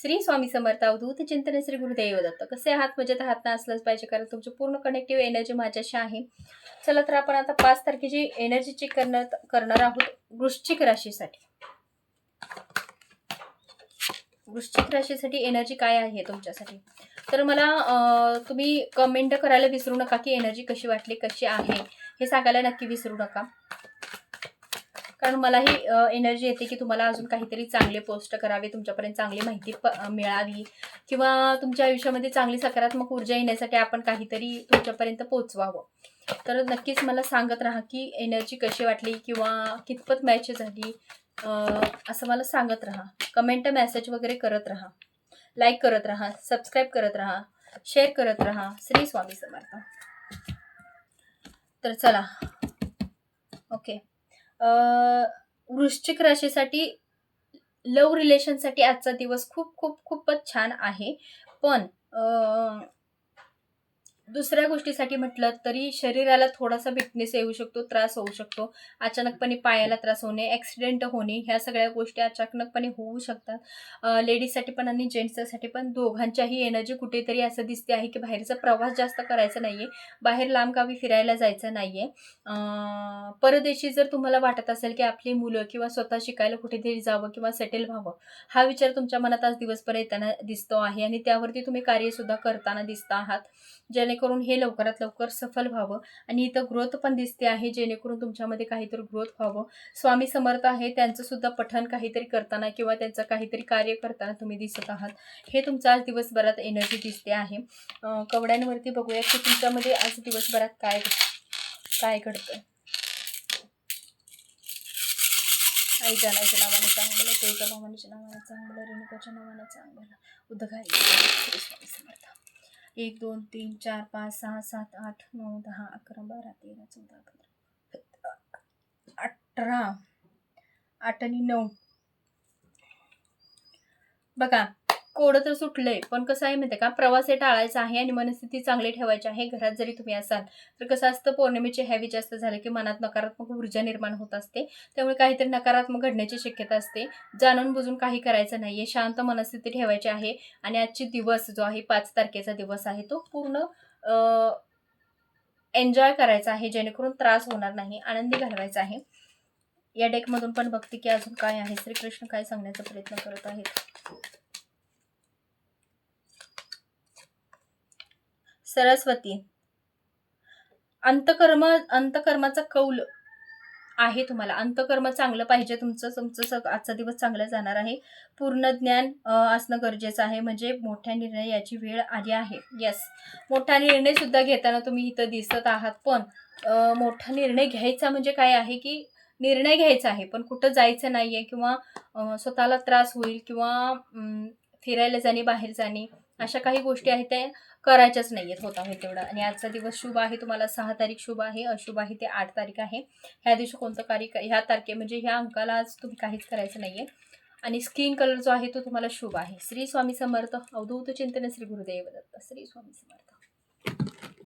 श्री स्वामी समर्थ अवधूत चिंतन श्री गुरुदेव दत्त. कसे आहात? मजेत आहात ना? असलंच पाहिजे कारण तुमची पूर्ण कनेक्टिव्ह एनर्जी माझ्याशी आहे. चला तर आपण आता पाच तारखेची एनर्जी चेक करणार करणार आहोत. वृश्चिक राशीसाठी. वृश्चिक राशीसाठी एनर्जी काय आहे तुमच्यासाठी? तर मला तुम्ही कमेंट करायला विसरू नका की एनर्जी कशी वाटली कशी आहे. हे सांगायला नक्की विसरू नका. कारण मलाही एनर्जी येते की तुम्हाला अजून काहीतरी चांगले पोस्ट करावे तुमच्यापर्यंत चांगली माहिती प मिळावी किंवा तुमच्या आयुष्यामध्ये चांगली सकारात्मक ऊर्जा येण्यासाठी आपण काहीतरी तुमच्यापर्यंत पोचवावं तर नक्कीच मला सांगत राहा की एनर्जी कशी वाटली किंवा कितपत मॅच झाली असं मला सांगत राहा. कमेंट मेसेज वगैरे करत राहा. लाईक करत राहा सबस्क्राईब करत राहा शेअर करत राहा. श्री स्वामी समर्थ. तर चला अ, वृश्चिक राशीसाठी लव रिलेशनसाठी आजचा दिवस खूप खूप खूपच छान आहे. पण अ, दुसऱ्या गोष्टीसाठी म्हटलं तरी शरीराला थोडासा फिटनेस येऊ शकतो त्रास होऊ शकतो. अचानकपणे पायाला त्रास होणे ॲक्सिडेंट होणे ह्या सगळ्या गोष्टी अचानकपणे होऊ शकतात. लेडीजसाठी पण आणि जेंट्ससाठी पण दोघांच्याही एनर्जी कुठेतरी असं दिसते आहे की बाहेरचा प्रवास जास्त करायचा नाही आहे बाहेर लांबगावी फिरायला जायचं नाही आहे परदेशी जर तुम्हाला वाटत असेल की आपली मुलं किंवा स्वतः शिकायला कुठेतरी जावं किंवा सेटल व्हावं हा विचार तुमच्या मनात आज दिवसभर येताना दिसतो आहे आणि त्यावरती तुम्ही कार्यसुद्धा करताना दिसता आहात. जेणेकरून हे लवकरात लवकर सफल व्हावं आणि इथं ग्रोथ पण दिसते आहे जेणेकरून तुमच्यामध्ये काहीतरी ग्रोथ व्हावं. स्वामी समर्थ आहे त्यांचं सुद्धा पठण काहीतरी करताना किंवा त्यांचं काहीतरी कार्य करताना तुम्ही दिसत आहात. हे तुमचा आज दिवसभरात एनर्जी दिसते आहे. कवड्यांवरती बघूया की तुमच्यामध्ये आज दिवसभरात काय काय घडतं आई जनाच्या नावाने चांगलं तुळजा भावानीच्या नावाने चांगलं रेणुकाच्या नावाने चांगलं. उद्घारी स्वामी समर्थ. एक दोन तीन चार पाच सहा सात आठ नऊ दहा अकरा बारा तेरा चौदा पंधरा अठरा आठ आणि नऊ. बघा कोडं तर सुटलंय पण कसं आहे माहिती आहे का? प्रवास हे टाळायचा आहे आणि मनस्थिती चांगली ठेवायची आहे. घरात जरी तुम्ही असाल तर कसं असतं पौर्णिमेचे हॅवी जास्त झालं की मनात नकारात्मक ऊर्जा निर्माण होत असते. त्यामुळे काहीतरी नकारात्मक घडण्याची शक्यता असते. जाणून बुजून काही करायचं नाहीये. शांत मनस्थिती ठेवायची आहे आणि आजची दिवस जो आहे पाच तारखेचा दिवस आहे तो पूर्ण एन्जॉय करायचा आहे. जेणेकरून त्रास होणार नाही आनंदी घालवायचा आहे. या डेकमधून पण बघते की अजून काय आहे. श्रीकृष्ण काय सांगण्याचा प्रयत्न करत आहेत. सरस्वती. अंतकर्म अंतकर्माचा कौल आहे तुम्हाला. अंतकर्म चांगलं पाहिजे तुमचं. तुमचं सग आजचा दिवस चांगला जाणार आहे. पूर्ण ज्ञान असणं गरजेचं आहे. म्हणजे मोठ्या निर्णय याची वेळ आली आहे. येस मोठा निर्णय सुद्धा घेताना तुम्ही इथं दिसत आहात. पण मोठा निर्णय घ्यायचा म्हणजे काय आहे की निर्णय घ्यायचा आहे. पण कुठं जायचं नाही आहे किंवा स्वतःला त्रास होईल किंवा फिरायला जाणे बाहेर जाणे. अशा काही गोष्टी आहेत त्या करायच्याच नाही आहेत होता होईल तेवढं. आणि आजचा दिवस शुभ आहे तुम्हाला सहा तारीख शुभ आहे अशुभ आहे ते आठ तारीख आहे. ह्या दिवशी कोणतं कार्य ह्या तारखे म्हणजे ह्या अंकाला आज तुम्ही काहीच करायचं नाही आहे आणि स्किन कलर जो आहे तो तुम्हाला शुभ आहे. श्री स्वामी समर्थ अवधूत चिंतन श्री गुरुदेव दत्त. श्री स्वामी समर्थ.